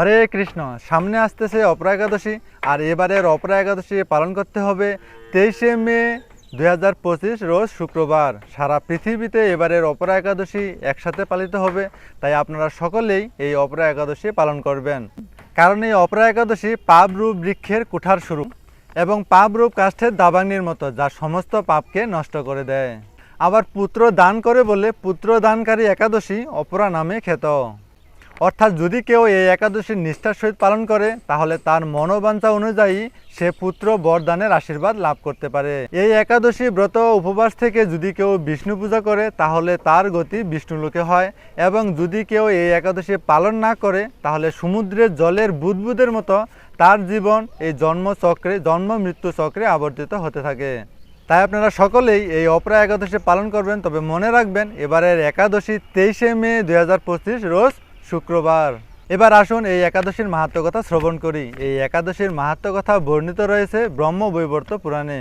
হরে কৃষ্ণ, সামনে আসতেছে অপরা একাদশী আর এবারের অপরা একাদশী পালন করতে হবে তেইশে মে দুই হাজার পঁচিশ, রোজ শুক্রবার। সারা পৃথিবীতে এবারের অপরা একাদশী একসাথে পালিত হবে, তাই আপনারা সকলেই এই অপরা একাদশী পালন করবেন। কারণ এই অপরা একাদশী পাপরূপ বৃক্ষের কুঠার শুরু এবং পাপরূপ কাষ্ঠের দাবাগ্নির মতো, যা সমস্ত পাপকে নষ্ট করে দেয়। আবার পুত্র দান করে বলে পুত্র দানকারী একাদশী অপরা নামে খ্যাত। অর্থাৎ যদি কেউ এই একাদশীর নিষ্ঠার সহিত পালন করে, তাহলে তার মনোবাঞ্ছা অনুযায়ী সে পুত্র বরদানের আশীর্বাদ লাভ করতে পারে। এই একাদশী ব্রত উপবাস থেকে যদি কেউ বিষ্ণু পূজা করে, তাহলে তার গতি বিষ্ণুলোকে হয়। এবং যদি কেউ এই একাদশী পালন না করে, তাহলে সমুদ্রের জলের বুদবুদের মতো তার জীবন এই জন্মচক্রে, জন্ম মৃত্যু চক্রে আবর্তিত হতে থাকে। তাই আপনারা সকলেই এই অপরা একাদশী পালন করবেন। তবে মনে রাখবেন, এবারের একাদশী তেইশে মে দু হাজার পঁচিশ, রোজ শুক্রবার। এবার আসুন এই একাদশীর মাহাত্ম কথা শ্রবণ করি। এই একাদশীর মাহাত্ম কথা বর্ণিত রয়েছে ব্রহ্ম বৈবর্ত পুরাণে।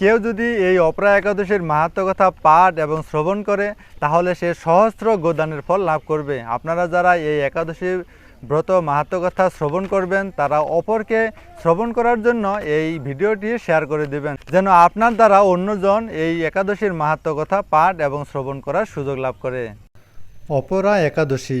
কেউ যদি এই অপরা একাদশীর মাহাত্ম কথা পাঠ এবং শ্রবণ করে, তাহলে সে সহস্র গোদানের ফল লাভ করবে। আপনারা যারা এই একাদশীর ব্রত মাহাত্ম কথা শ্রবণ করবেন, তারা অপরকে শ্রবণ করার জন্য এই ভিডিওটি শেয়ার করে দেবেন, যেন আপনার দ্বারা অন্যজন এই একাদশীর মাহাত্ম কথা পাঠ এবং শ্রবণ করার সুযোগ লাভ করে। অপরা একাদশী।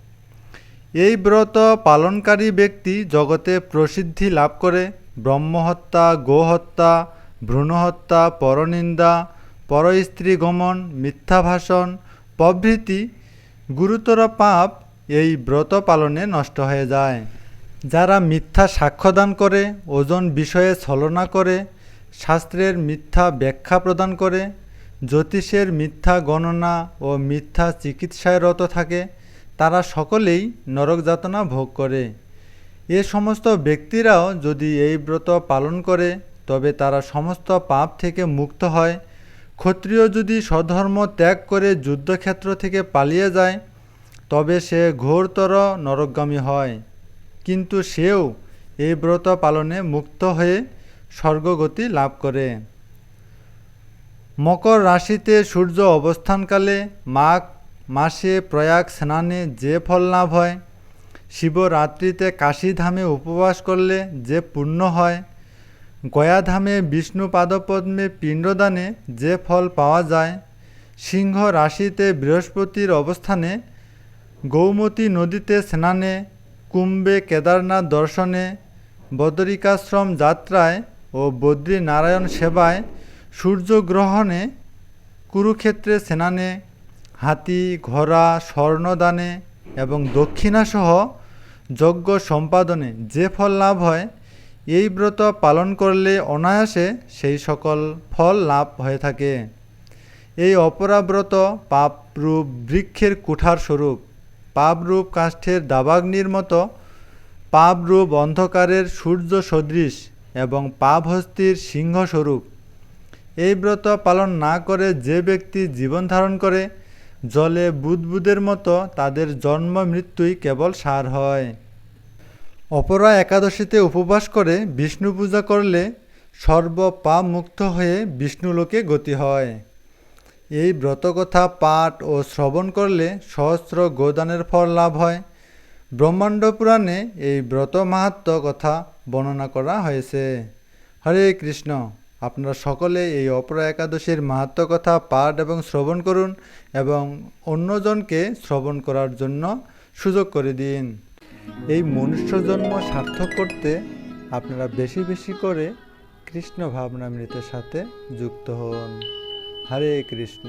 এই ব্রত পালনকারী ব্যক্তি জগতে প্রসিদ্ধি লাভ করে, ব্রহ্মহত্যা, গোহত্যা, ভ্রূণহত্যা, পরনিন্দা পরস্ত্রী গমন মিথ্যা ভাষণ প্রভৃতি গুরুতর পাপ এই ব্রত পালনে নষ্ট হয়ে যায়। যারা মিথ্যা সাক্ষ্যদান করে, ওজন বিষয়ে ছলনা করে, শাস্ত্রের মিথ্যা ব্যাখ্যা প্রদান করে, জ্যোতিষের মিথ্যা গণনা ও মিথ্যা চিকিৎসায় রত থাকে তারা সকলেই নরক যাতনা ভোগ করে। এ সমস্ত ব্যক্তিরাও যদি এই ব্রত পালন করে, তবে তারা সমস্ত পাপ থেকে মুক্ত হয়। ক্ষত্রিয় যদি স্বধর্ম ত্যাগ করে যুদ্ধক্ষেত্র থেকে পালিয়ে যায়, তবে সে ঘোরতর নরকগামী হয়। কিন্তু সেও এই ব্রত পালনে মুক্ত হয়ে স্বর্গগতি লাভ করে। মকর রাশিতে সূর্য অবস্থানকালে মাঘ মাসে প্রয়াগ স্নানে যে ফল লাভ হয়, শিবরাত্রিতে কাশীধামে উপবাস করলে যে পুণ্য হয়, গয়াধামে বিষ্ণু পাদপদ্মে পিণ্ডদানে যে ফল পাওয়া যায়, সিংহ রাশিতে বৃহস্পতির অবস্থানে, গৌমতী নদীতে স্নানে, কুম্ভে কেদারনাথ দর্শনে, বদরিকাশ্রম যাত্রায় ও বদ্রীনারায়ণ সেবায় সূর্যগ্রহণে, কুরুক্ষেত্রে স্নানে হাতি, ঘোড়া, স্বর্ণদানে এবং দক্ষিণাসহ যজ্ঞ সম্পাদনে যে ফল লাভ হয়, এই ব্রত পালন করলে অনায়াসে সেই সকল ফল লাভ হয়ে থাকে। এই অপরাব্রত পাপরূপ বৃক্ষের কুঠার স্বরূপ পাপরূপ কাষ্ঠের দাবাগ্নির মতো পাপরূপ অন্ধকারের সূর্য সদৃশ এবং পাপ পাপহস্তির সিংহস্বরূপ এই ব্রত পালন না করে যে ব্যক্তি জীবন ধারণ করে জলে বুদবুদের মতো তাদের জন্ম মৃত্যুই কেবল সার হয়। অপরা একাদশীতে উপবাস করে বিষ্ণু পূজা করলে সর্ব পাপ মুক্ত হয়ে বিষ্ণুলোকে গতি হয়। এই ব্রতকথা পাঠ ও শ্রবণ করলে সহস্র গোদানের ফল লাভ হয়। ব্রহ্মাণ্ড পুরাণে এই ব্রত মাহাত্ম কথা বর্ণনা করা হয়েছে। হরে কৃষ্ণ। আপনারা সকলে এই অপরা একাদশীর মাহাত্ম কথা পাঠ এবং শ্রবণ করুন এবং অন্যজনকে শ্রবণ করার জন্য সুযোগ করে দিন। এই মনুষ্য জন্ম সার্থক করতে আপনারা বেশি বেশি করে কৃষ্ণ ভাবনামৃতের সাথে যুক্ত হন। হরে কৃষ্ণ।